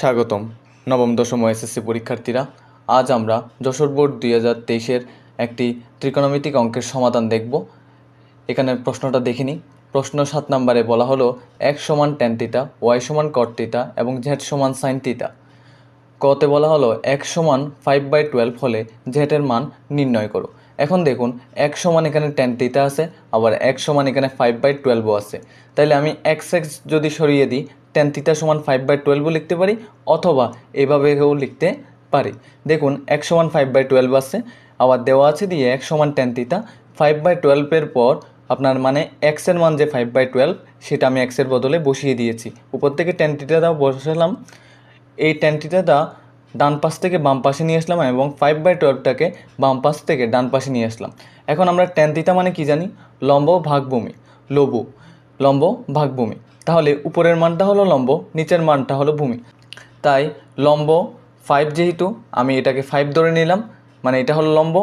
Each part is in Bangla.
স্বাগতম। নবম, দশম এসএসসি পরীক্ষার্থীরা, আজ আমরা যশোর বোর্ড দুই হাজার তেইশের একটি ত্রিকোণমিতিক অঙ্কের সমাধান দেখব। এখানে প্রশ্নটা দেখিনি প্রশ্ন সাত নম্বরে বলা হলো, এক সমান ট্যান থিটা ওয়াই সমান কট থিটা এবং জেড সমান সাইন থিটা কতে বলা হলো, এক সমান ফাইভ বাই টুয়েলভ হলে জেটের মান নির্ণয় করো। এখন দেখুন, এক সমান এখানে টেন থিটা আছে, আবার এক সমান এখানে ফাইভ বাই টুয়েলভও আছে। তাইলে আমি এক্স এক্স যদি সরিয়ে দিই টেন থিটা সমান ফাইভ বাই টুয়েলভও লিখতে পারি, অথবা এভাবেও লিখতে পারি। দেখুন, এক সমান ফাইভ বাই টুয়েলভ আছে, আবার দেওয়া আছে দিয়ে এক সমান টেন থিটা ফাইভ বাই টুয়েলভের পর আপনার মানে এক্সের মান যে ফাইভ বাই টুয়েলভ সেটা আমি এক্সের বদলে বসিয়ে দিয়েছি। উপর থেকে টেন থিটাটাও বসালাম। এই টেন টেনটিটা ডান পাশ থেকে বাম পাশে নিয়ে আসলাম এবং ফাইভ বাই টুয়েলভটাকে বাম পাশ থেকে ডান পাশে নিয়ে আসলাম। এখন আমরা থিটা মানে কি জানি? লম্ব ভাগ ভূমি লবু লম্ব ভাগ ভূমি তাহলে উপরের মানটা হলো লম্ব, নিচের মানটা হলো ভূমি। তাই লম্ব ফাইভ যেহেতু, আমি এটাকে ফাইভ ধরে নিলাম মানে এটা হলো লম্ব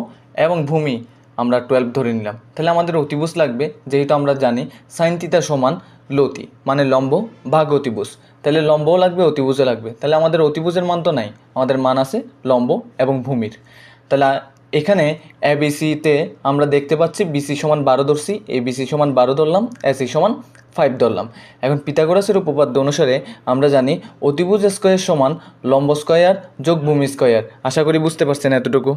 এবং ভূমি। আমরা টুয়েলভ ধরে নিলাম। তাহলে আমাদের অতিভুজ লাগবে, যেহেতু আমরা জানি সাইন সমান লতি মানে লম্ব ভাগ অতিভুজ। তাহলে লম্বও লাগবে, অতিভুজও লাগবে। তাহলে আমাদের অতিভুজের মান তো নাই, আমাদের মান আছে লম্ব এবং ভূমির। তাহলে এখানে এবিসিতে আমরা দেখতে পাচ্ছি বিসি সমান বারো এ বিসি সমান বারো ধরলাম এসি সমান ফাইভ ধরলাম। এখন পিতাগোরাসের উপপাদ্য অনুসারে আমরা জানি অতিভুজ স্কোয়ার সমান লম্ব স্কোয়ার যোগ ভূমি স্কোয়ার আশা করি বুঝতে পারছেন এতটুকু।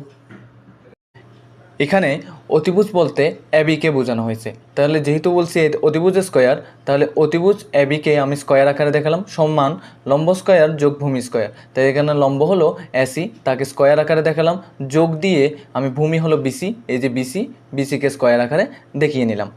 এখানে অতিভুজ বলতে অ্যাবিকে বোঝানো হয়েছে। তাহলে যেহেতু বলছি অতিভুজ স্কোয়ার, তাহলে অতিভুজ অ্যাবিকে আমি স্কোয়ার আকারে দেখালাম। সম্মান লম্ব স্কোয়ার যোগ ভূমি স্কোয়ার। তাই এখানে লম্ব হলো এসি তাকে স্কোয়ার আকারে দেখালাম। যোগ দিয়ে আমি ভূমি হলো বিসি এই যে বিসি বিসিকে স্কোয়ার আকারে দেখিয়ে নিলাম।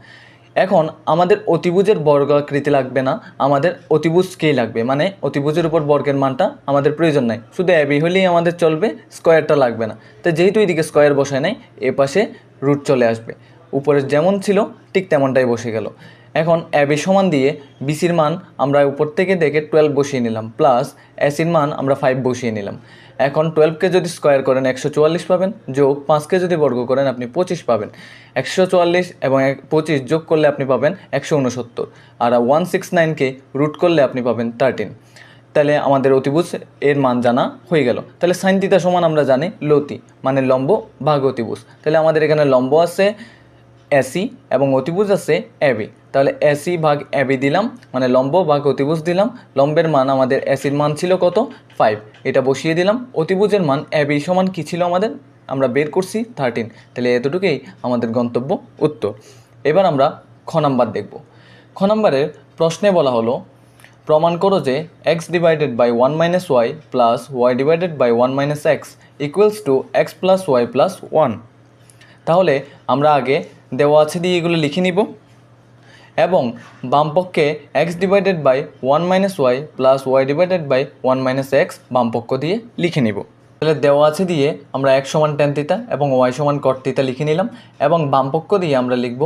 এখন আমাদের অতিভুজের বর্গাকৃতি লাগবে না, আমাদের অতিভুজকেই লাগবে? মানে অতিভুজের উপর বর্গের মানটা আমাদের প্রয়োজন নাই। শুধু অ্যাবি হলেই আমাদের চলবে স্কোয়ারটা লাগবে না। তো যেহেতু এদিকে স্কোয়ার বসায় নাই, এ পাশে রুট চলে আসবে। উপরে যেমন ছিল, ঠিক তেমনটাই বসে গেল। এখন অ্যাবি সমান দিয়ে বিসির মান আমরা উপর থেকে দেখে টুয়েলভ বসিয়ে নিলাম প্লাস অ্যাসির মান আমরা ফাইভ বসিয়ে নিলাম। এখন টুয়েলভকে যদি স্কোয়ার করেন, একশো চুয়াল্লিশ পাবেন, যোগ পাঁচকে যদি বর্গ করেন, আপনি পঁচিশ পাবেন। একশো চুয়াল্লিশ এবং পঁচিশ যোগ করলে আপনি পাবেন একশো উনসত্তর। আর ওয়ান সিক্স নাইনকে রুট করলে আপনি পাবেন থার্টিন তাহলে আমাদের অতিভুজ এর মান জানা হয়ে গেল। তাহলে সাইন সমান আমরা জানি লতি মানে লম্ব ভাগ অতিভুজ তাহলে আমাদের এখানে লম্ব আছে এসি এবং অতিভুজ আছে এবি তাহলে এসি ভাগ এবি দিলাম মানে লম্ব ভাগ অতিভুজ দিলাম। লম্বের মান আমাদের এসির মান ছিল কত? ফাইভ এটা বসিয়ে দিলাম। অতিভুজের মান এবি সমান কী ছিল আমাদের? আমরা বের করছি থার্টিন তাহলে এতটুকুই আমাদের গন্তব্য উত্তর। এবার আমরা খ নাম্বার দেখব। খ নাম্বারের প্রশ্নে বলা হলো, প্রমাণ করো যে X divided by one minus Y plus Y divided by one minus X equals to X plus Y plus one তাহলে আমরা আগে দেওয়া আছে দিয়ে এগুলো লিখে নিব। এবং বামপক্ষে X divided by one minus Y plus Y divided by one minus X বামপক্ষ দিয়ে লিখে নিব। তাহলে দেওয়া আছে দিয়ে আমরা এক সমান টেন তিতা এবং ওয়াই সমান কট লিখে নিলাম এবং বামপক্ষ দিয়ে আমরা লিখব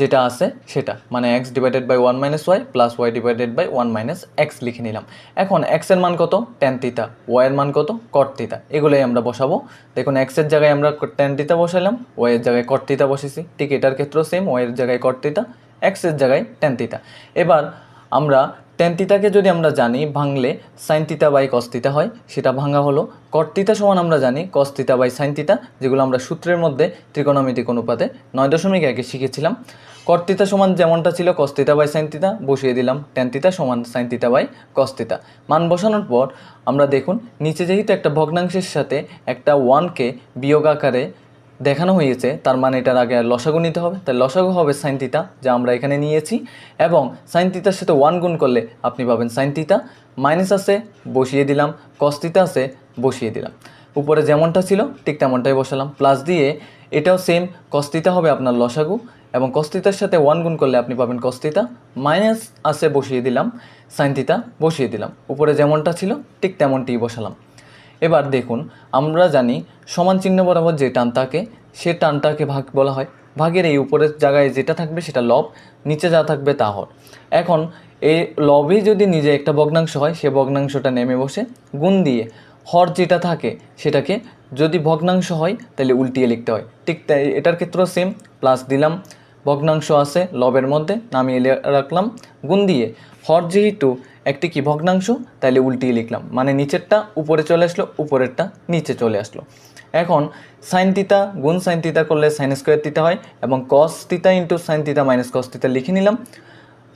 যেটা আছে সেটা। মানে X divided by one minus Y plus Y divided by one minus X লিখে নিলাম। এখন এক্সের মান কত? টেন তিতা ওয়াইয়ের মান কত? কট তিতা এগুলোই আমরা বসাবো। দেখুন এক্সের জায়গায় আমরা টেন তিতা বসালাম ওয়াইয়ের জায়গায় কট তিতা বসেছি। ঠিক এটার ক্ষেত্রেও সেম ওয়াইয়ের জায়গায় কট থিটা এক্সের জায়গায় টেন তিতা এবার আমরা টেন থিটাকে যদি আমরা জানি ভাঙলে sine theta by cos theta হয়, সেটা ভাঙা হলো। থিটা সমান আমরা জানি cos theta by sine theta, যেগুলো আমরা সূত্রের মধ্যে ত্রিকোণমিতিক অনুপাতে নয় দশমিক একে শিখেছিলাম। থিটা সমান যেমনটা ছিল cos theta by sine theta, বসিয়ে দিলাম থিটা সমান sine theta by cos theta. মান বসানোর পর আমরা দেখুন, নিচে যেহেতু একটা ভগ্নাংশের সাথে একটা ওয়ানকে বিয়োগ আকারে দেখানো হয়েছে, তার মানে এটার আগে লসাগু নিতে হবে। তাই লসাগু হবে সাইন থিটা যা আমরা এখানে নিয়েছি, এবং সাইন থিটার সাথে ওয়ান গুণ করলে আপনি পাবেন সাইন থিটা মাইনাস আছে, বসিয়ে দিলাম কস থিটা আছে, বসিয়ে দিলাম। উপরে যেমনটা ছিল, ঠিক তেমনটাই বসালাম। প্লাস দিয়ে এটাও সেম কস্তিতা হবে আপনার লসাগু, এবং কস্তিতার সাথে ওয়ান গুণ করলে আপনি পাবেন কস্তিতা মাইনাস আছে, বসিয়ে দিলাম সাইন থিটা বসিয়ে দিলাম। উপরে যেমনটা ছিল, ঠিক তেমনটিই বসালাম। এবার দেখুন, আমরা জানি সমান চিহ্ন বরাবর যে টান থাকে সে টানটাকে ভাগ বলা হয়। ভাগের এই উপরের জায়গায় যেটা থাকবে সেটা লব, নিচে যা থাকবে তা হর। এখন এই লবই যদি নিজে একটা ভগ্নাংশ হয়, সে ভগ্নাংশটা নেমে বসে গুণ দিয়ে হর যেটা থাকে সেটাকে যদি ভগ্নাংশ হয়, তাহলে উল্টিয়ে লিখতে হয়। ঠিক তাই এটার ক্ষেত্রেও সেম প্লাস দিলাম, ভগ্নাংশ আছে লবের মধ্যে, নামিয়ে রাখলাম, গুণ দিয়ে হর যেহেতু একটি কি ভগ্নাংশ, তাহলে উল্টিয়ে লিখলাম। মানে নিচেরটা উপরে চলে আসলো, উপরেরটা নিচে চলে আসলো। এখন সাইন তিতা গুণ সাইন তিতা করলে সাইন স্কোয়ার তিতা হয় এবং cos theta into sine theta minus cos theta লিখে নিলাম।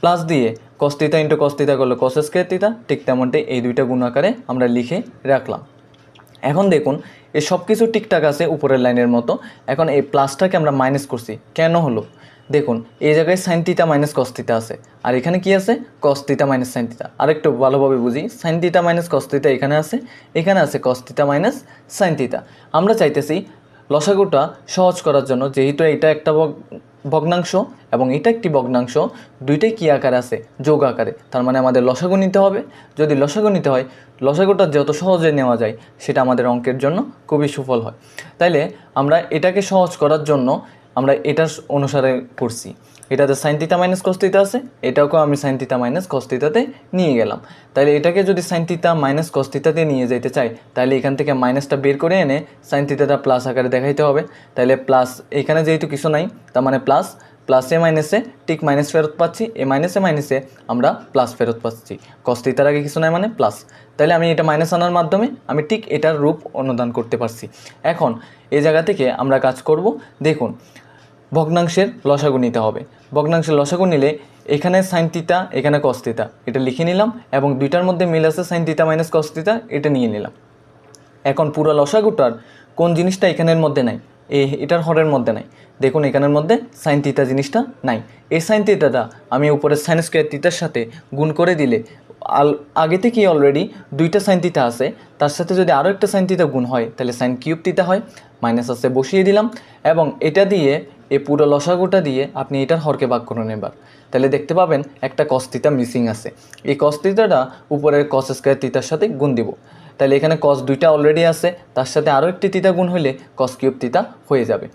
প্লাস দিয়ে কস তিতা ইন্টু কস তিতা করলে কস স্কোয়ার তিতা ঠিক তেমনটাই এই দুইটা গুণ আকারে আমরা লিখে রাখলাম। এখন দেখুন, এই সব কিছু ঠিকঠাক আছে উপরের লাইনের মতো। এখন এই প্লাসটাকে আমরা মাইনাস করছি। কেন হলো? দেখুন, এই জায়গায় সাইন তিতা মাইনাস কস্তিতা আছে। আর এখানে কি আছে? কস্তিতা মাইনাস সাইন তিতা আরেকটু ভালোভাবে বুঝি। সাইন তিতা মাইনাস কস্তিতা এখানে আছে এখানে আছে কস্তিতা মাইনাস সাইন তিতা আমরা চাইতেছি লসাগুটা সহজ করার জন্য, যেহেতু এটা একটা ভগ- ভগ্নাংশ এবং এটা একটি ভগ্নাংশ, দুইটাই কী আকারে আছে? যোগ আকারে। তার মানে আমাদের লসাগু নিতে হবে। যদি লসাগু নিতে হয়, লসাগুটা যত সহজে নেওয়া যায়, সেটা আমাদের অঙ্কের জন্য খুবই সুফল হয়। তাইলে আমরা এটাকে সহজ করার জন্য আমরা এটার অনুসারে করছি। এটাতে সাইন তিতা মাইনাস কস্তিতা আছে, এটাকেও আমি সাইন তিতা মাইনাস কস্তিতাতে নিয়ে গেলাম। তাহলে এটাকে যদি সাইন তিতা মাইনাস কস্তিতাতে নিয়ে যেতে চাই তাহলে এখান থেকে মাইনাসটা বের করে এনে সাইন তিতাটা প্লাস আকারে দেখাইতে হবে। তাহলে প্লাস এখানে যেহেতু কিছু নাই, তার মানে প্লাস প্লাসে মাইনাসে ঠিক মাইনাস ফেরত পাচ্ছি, এ মাইনাসে মাইনাসে আমরা প্লাস ফেরত পাচ্ছি। কস্তিতার আগে কিছু নাই মানে প্লাস তাহলে আমি এটা মাইনাস আনার মাধ্যমে আমি ঠিক এটার রূপ অনুদান করতে পারছি। এখন, এই জায়গা থেকে আমরা কাজ করব, দেখুন ভগ্নাংশের লসাগু নিতে হবে। ভগ্নাংশের লসাগু নিলে এখানে সাইন তিতা এখানে কস্তিতা এটা লিখে নিলাম এবং দুইটার মধ্যে মিল আছে সাইন তিতা মাইনাস কস্তিতা এটা নিয়ে নিলাম। এখন পুরো লসাগুটার কোন জিনিসটা এখানের মধ্যে নাই? এ, এটার হরের মধ্যে নাই। দেখুন এখানের মধ্যে সাইন তিতা জিনিসটা নাই। এই সাইন তিতাটা আমি উপরে সাইন স্কোয়ার তিতার সাথে গুণ করে দিলে আল, আগে থেকেই অলরেডি দুইটা সাইন তিতা আছে। তার সাথে যদি আরও একটা সাইন তিতা গুণ হয়, তাহলে সাইন কিউব তিতা হয়। মাইনাস আছে বসিয়ে দিলাম এবং এটা দিয়ে এই পুরো লসাগুটা দিয়ে আপনি এটার হরকে ভাগ করুন এবার। তাহলে দেখতে পাবেন একটা কস্তিতা মিসিং আছে। এই কস্তিতাটা উপরের কস স্কোয়ার তিতার সাথে গুণ দিব। তাহলে এখানে কস দুইটা অলরেডি আছে, তার সাথে আরও একটি তিতা গুণ হলে কস কিউব তিতা হয়ে যাবে।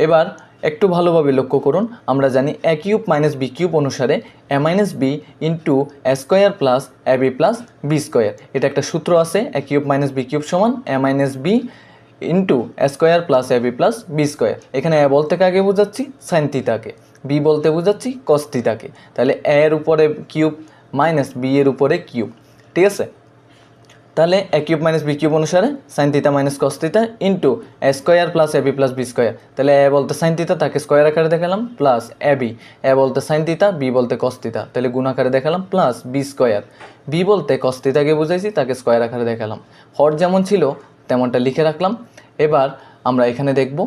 এবার একটু ভালোভাবে লক্ষ্য করুন, আমরা জানি A cube minus B cube অনুসারে A minus B into A square plus A B plus B square এটা একটা সূত্র আছে A cube minus B cube সমান A minus B into square plus A B plus B square এখানে এ বলতে কাকে বোঝাচ্ছি? সাইন তিতাকে বি বলতে বোঝাচ্ছি কস তিতাকে তাহলে এর উপরে কিউব মাইনাস বি এর উপরে কিউব। ঠিক আছে? তাহলে A cube minus B cube অনুসারে sine minus cos theta into A square plus A B plus B square তাহলে এ বলতে সাইন তাকে স্কোয়ার আকারে দেখালাম প্লাস এ বি এ বলতে সাইন বি বলতে কস থিতা তাহলে গুণ আকারে দেখালাম প্লাস বি স্কোয়ার বি বলতে কস থিতাকে বুঝাইছি, তাকে স্কোয়ার আকারে দেখালাম। হর যেমন ছিল তেমনটা লিখে রাখলাম। এবার আমরা এখানে দেখব।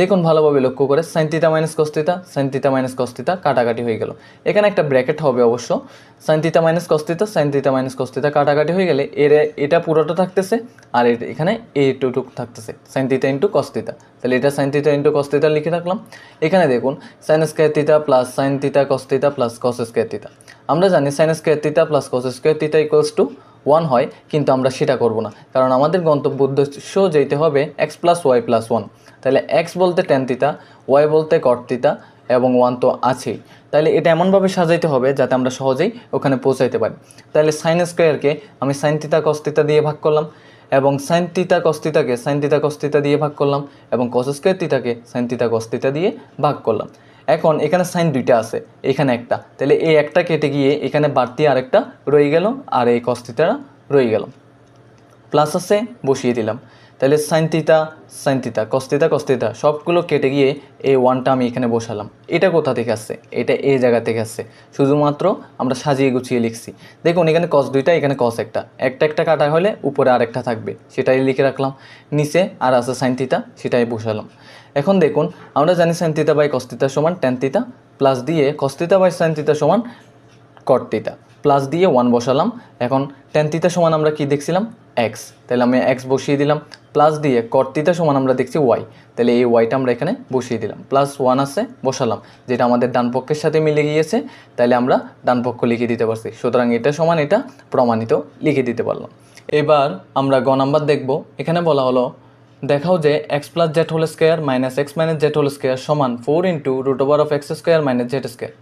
দেখুন ভালোভাবে লক্ষ্য করে sine theta minus cos theta sine theta minus cos theta কাটাকাটি হয়ে গেল। এখানে একটা ব্র্যাকেট হবে অবশ্য। Sine theta minus cos theta sine theta minus cos theta কাটাকাটি হয়ে গেলে এর এটা পুরোটা থাকতেছে আর এখানে এ টুটুক থাকতেছে। সাইন থিতা ইন্টু কস্তিতা তাহলে এটা সাইন থিতা ইন্টু কস্তিতা লিখে রাখলাম। এখানে দেখুন sine square theta plus sine theta cos theta plus cos square theta আমরা জানি sine square theta plus cos square theta equals to one হয়, কিন্তু আমরা সেটা করব না। কারণ আমাদের গন্তব্য উদ্দেশ্য যেতে হবে X plus Y plus one তাহলে এক্স বলতে টেন ওয়াই বলতে কট তিতা এবং ওয়ান তো আছেই। তাহলে এটা এমনভাবে সাজাইতে হবে যাতে আমরা সহজেই ওখানে পৌঁছাইতে পারি। তাহলে সাইন স্কোয়ারকে আমি সাইন তিতা কস তিতা দিয়ে ভাগ করলাম এবং সাইন তিতা কস তিতাকে সাইন তিতা কস তিতা দিয়ে ভাগ করলাম এবং কস স্কোয়ার তিতাকে সাইন তিতা কস তিতা দিয়ে ভাগ করলাম। এখন এখানে সাইন দুইটা আছে, এখানে একটা। তাহলে এই একটা কেটে গিয়ে এখানে বাড়তি আরেকটা রয়ে গেল আর এই কস্তিটা রয়ে গেল। প্লাস আছে, বসিয়ে দিলাম। তাহলে সাইন তিতা সাইন তিতা কস্তিতা কস্তিতা সবগুলো কেটে গিয়ে এই ওয়ানটা আমি এখানে বসালাম। এটা কোথা থেকে আসছে? এটা এই জায়গা থেকে আসছে। শুধুমাত্র আমরা সাজিয়ে গুছিয়ে লিখছি। দেখুন, এখানে কস দুইটা, এখানে কস একটা। একটা একটা কাটা হলে উপরে আরেকটা থাকবে, সেটাই লিখে রাখলাম। নিচে আর আছে সাইন তিতা সেটাই বসালাম। এখন দেখুন, আমরা জানি সাইন বাই কস্তিতা সমান টেন তিতা প্লাস দিয়ে কস্তিতা বাই সাইন সমান কট তিতা প্লাস দিয়ে ওয়ান বসালাম। এখন তিতা সমান আমরা কি দেখছিলাম? এক্স তাহলে আমি এক্স বসিয়ে দিলাম প্লাস দিয়ে কট তিতা সমান আমরা দেখছি ওয়াই তাহলে এই ওয়াইটা আমরা এখানে বসিয়ে দিলাম প্লাস ওয়ান আছে, বসালাম, যেটা আমাদের ডান পক্ষের সাথে মিলে গিয়েছে। তাহলে আমরা ডান পক্ষ লিখে দিতে পারছি। সুতরাং এটা সমান এটা প্রমাণিত লিখে দিতে পারলাম। এবার আমরা গ নাম্বার দেখব। এখানে বলা হলো দেখাও যে X plus Z whole square minus X minus Z whole square সমান four into root over of X square minus Z square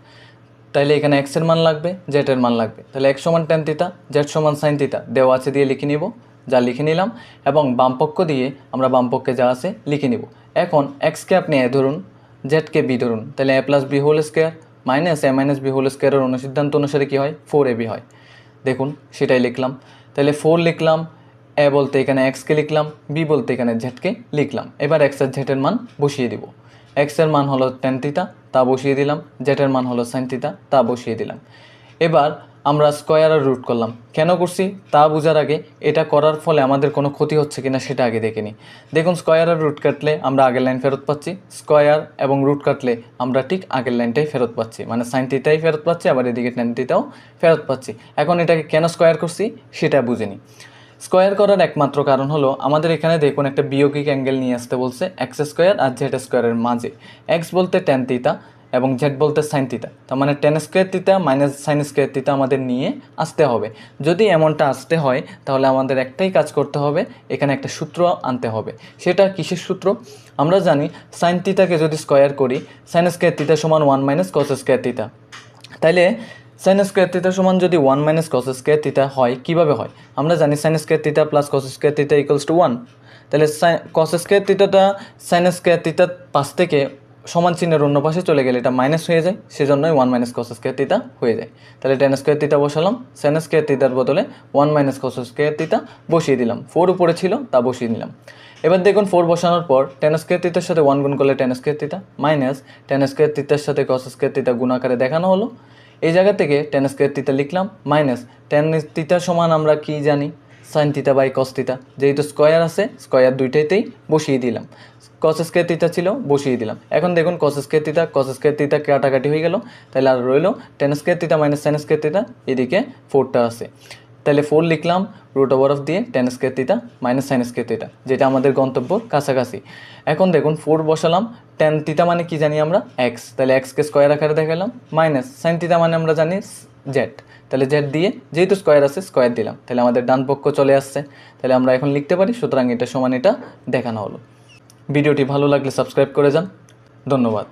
তাইলে এখানে এক্সের মান লাগবে জেড এর মান লাগবে। তাহলে এক্স সমান টেন তিতা জেড সমান সাইন তিতা দেওয়া আছে দিয়ে লিখে নিব, যা লিখে নিলাম, এবং বাম পক্ষ দিয়ে আমরা বাম পক্ষে যা আছে লিখে নিব। এখন এক্সকে আপনি এ ধরুন জেডকে বি ধরুন তাহলে A plus B whole square minus A minus B whole স্কোয়ারের অনুসিদ্ধান্ত অনুসারে কী হয়? ফোর এ বি হয়। দেখুন, সেটাই লিখলাম। তাহলে ফোর লিখলাম এ বলতে এখানে এক্সকে লিখলাম বি বলতে এখানে জেডকে লিখলাম। এবার এক্স আর জেডের মান বসিয়ে দিব। এক্সের মান হলো টেন তা বসিয়ে দিলাম। জেডের মান হলো সাইন তা বসিয়ে দিলাম। এবার আমরা স্কোয়ার রুট করলাম। কেন করছি? তা বোঝার আগে এটা করার ফলে আমাদের কোনো ক্ষতি হচ্ছে কিনা সেটা আগে দেখে নিই। দেখুন স্কোয়ার রুট কাটলে আমরা আগের লাইন ফেরত পাচ্ছি। স্কোয়ার এবং রুট কাটলে আমরা ঠিক আগের লাইনটাই ফেরত পাচ্ছি। মানে সাইন ফেরত পাচ্ছি, আবার এদিকে টেন ফেরত পাচ্ছি। এখন এটাকে কেন স্কোয়ার করছি? সেটা বুঝে নিই। স্কোয়ার করার একমাত্র কারণ হলো আমাদের এখানে দেখুন একটা বিয়োগিক অ্যাঙ্গেল নিয়ে আসতে বলছে এক্স স্কোয়ার আর জেড স্কোয়ারের মাঝে। এক্স বলতে টেন তিতা এবং জেড বলতে সাইন তিতা তার মানে tan square theta minus sine square theta আমাদের নিয়ে আসতে হবে। যদি এমনটা আসতে হয়, তাহলে আমাদের একটাই কাজ করতে হবে, এখানে একটা সূত্র আনতে হবে। সেটা কিসের সূত্র? আমরা জানি সাইন তিতাকে যদি স্কোয়ার করি সাইন স্কোয়ার তিতা সমান ওয়ান মাইনাস কস স্কোয়ার তিতা তাইলে সাইন স্কোয়ার থিটা সমান যদি one minus cos square theta হয় কীভাবে হয় আমরা জানি sine square theta plus cos square theta equals to one তাহলে কস স্কোয়ার থিটাটা সাইন স্কোয়ার থিটার পাশ থেকে সমান চিহ্নের অন্য পাশে চলে গেলে এটা মাইনাস হয়ে যায় সেজন্যই ওয়ান মাইনাস কস স্কোয়ার তিতা হয়ে যায় তাহলে টেন স্কোয়ার থিটা বসালাম সাইন স্কোয়ার থিটার বদলে one minus cos square theta বসিয়ে দিলাম ফোর উপরে ছিল তা বসিয়ে নিলাম এবার দেখুন ফোর বসানোর পর টেন স্কোয়ার তিতার সাথে ওয়ান গুণ করলে tan square theta minus tan square teacher সাথে কস স্কোয়ার তিতা গুণ আকারে দেখানো হলো এই জায়গা থেকে টেন স্কোয়ার তিতা লিখলাম মাইনাস টেন তিতা সমান আমরা কি জানি? সাইন তিতা বাই কস তিতা যেহেতু স্কোয়ার আছে স্কোয়ার দুইটাইতেই বসিয়ে দিলাম। কস স্কোয়ার তিতা ছিল, বসিয়ে দিলাম। এখন দেখুন কস স্কোয়ার তিতা কস স্কোয়ার তিতা কাটাকাটি হয়ে গেল। তাহলে আর রইল tan square theta minus sine square theta এদিকে ফোরটা আছে। তাহলে ফোর লিখলাম রুট ওভার অফ দিয়ে tan square theta minus sine square theta যেটা আমাদের গন্তব্যর কাছাকাছি। এখন দেখুন ফোর বসালাম টেন থিটা মানে কি জানি আমরা? এক্স তাহলে এক্সকে স্কোয়ার আকারে দেখালাম মাইনাস সাইন থিটা মানে আমরা জানি জেড তাহলে জেড দিয়ে যেহেতু স্কোয়ার আছে স্কোয়ার দিলাম, তাহলে আমাদের ডান পক্ষ চলে আসছে। তাহলে আমরা এখন লিখতে পারি, সুতরাং এটা সমান এটা দেখানো হলো। ভিডিওটি ভালো লাগলে সাবস্ক্রাইব করে যান। ধন্যবাদ।